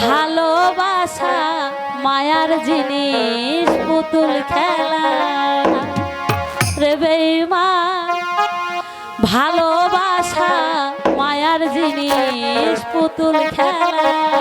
ভালোবাসা মায়ার জিনিস পুতুল খেলা। রে বেমা ভালোবাসা মায়ার জিনিস পুতুল খেলা।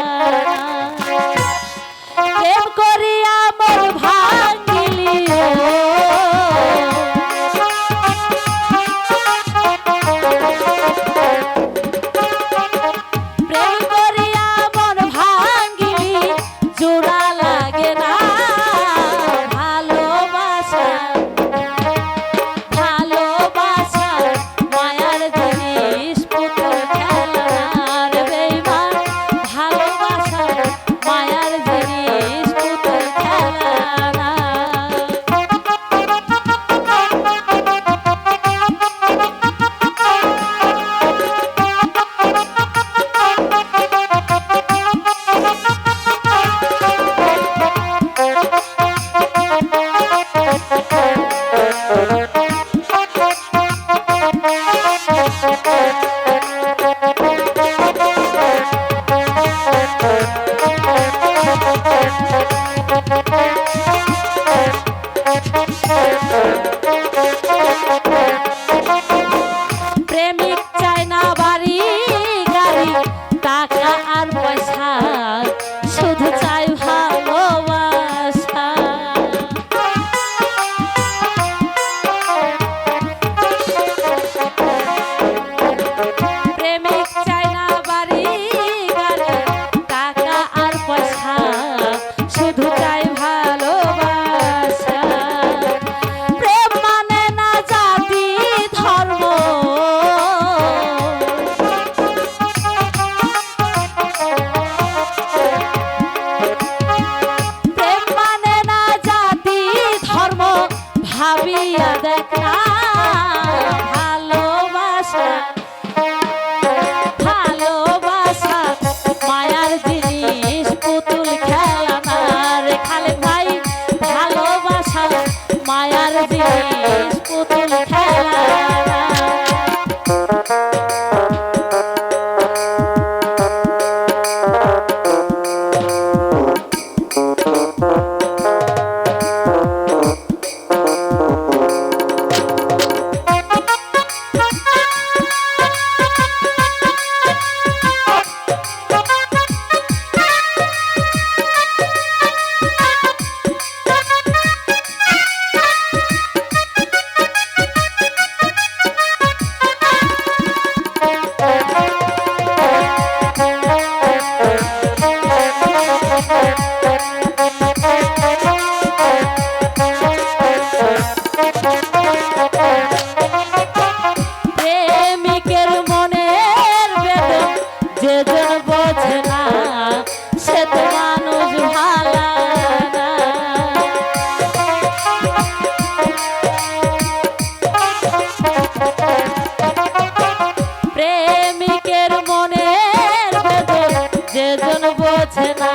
জন বোঝে না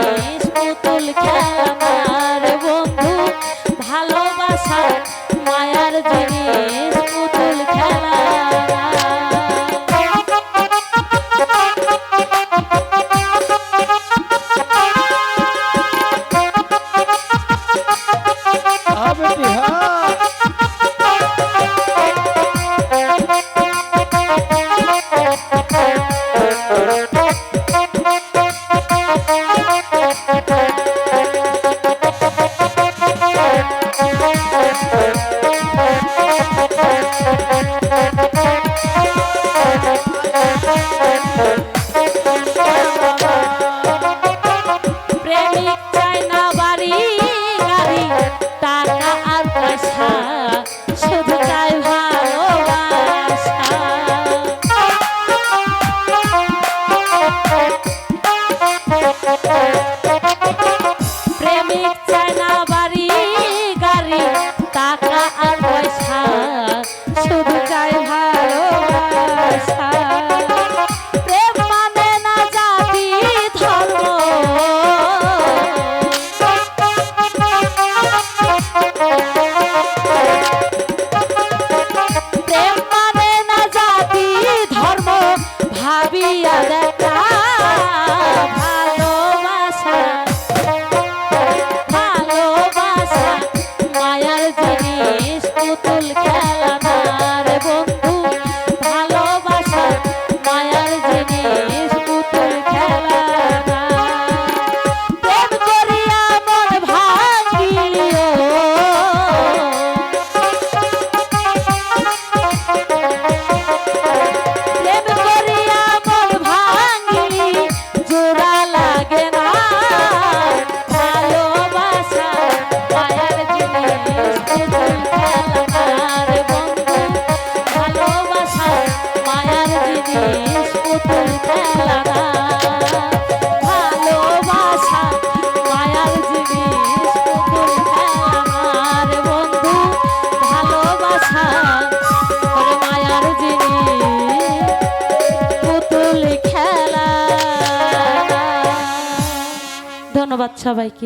জড়িয়ে ধন্যবাদ সবাইকে।